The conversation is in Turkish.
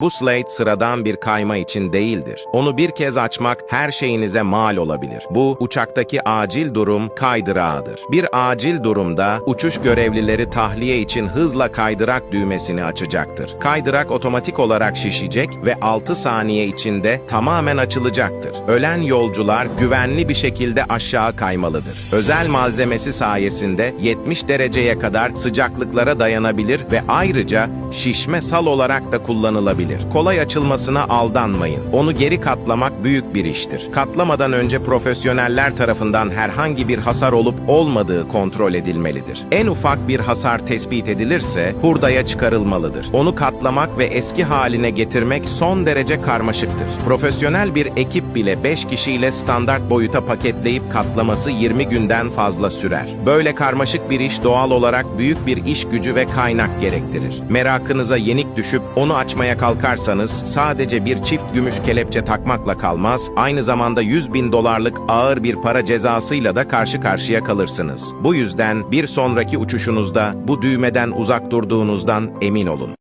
Bu slate sıradan bir kayma için değildir. Onu bir kez açmak her şeyinize mal olabilir. Bu uçaktaki acil durum kaydırağıdır. Bir acil durumda uçuş görevlileri tahliye için hızla kaydırak düğmesini açacaktır. Kaydırak otomatik olarak şişecek ve 6 saniye içinde tamamen açılacaktır. Ölen yolcular güvenli bir şekilde aşağı kaymalıdır. Özel malzemesi sayesinde 70 dereceye kadar sıcaklıklara dayanabilir ve ayrıca şişme sal olarak da kullanılabilir. Kolay açılmasına aldanmayın. Onu geri katlamak büyük bir iştir. Katlamadan önce profesyoneller tarafından herhangi bir hasar olup olmadığı kontrol edilmelidir. En ufak bir hasar tespit edilirse hurdaya çıkarılmalıdır. Onu katlamak ve eski haline getirmek son derece karmaşıktır. Profesyonel bir ekip bile 5 kişiyle standart boyuta paketleyip katlaması 20 günden fazla sürer. Böyle karmaşık bir iş doğal olarak büyük bir iş gücü ve kaynak gerektirir. Merakınıza yenik düşüp onu açmaya kalkarsanız sadece bir çift gümüş kelepçe takmakla kalmaz, aynı zamanda 100 bin dolarlık ağır bir para cezasıyla da karşı karşıya kalırsınız. Bu yüzden bir sonraki uçuşunuzda bu düğmeden uzak durduğunuzdan emin olun.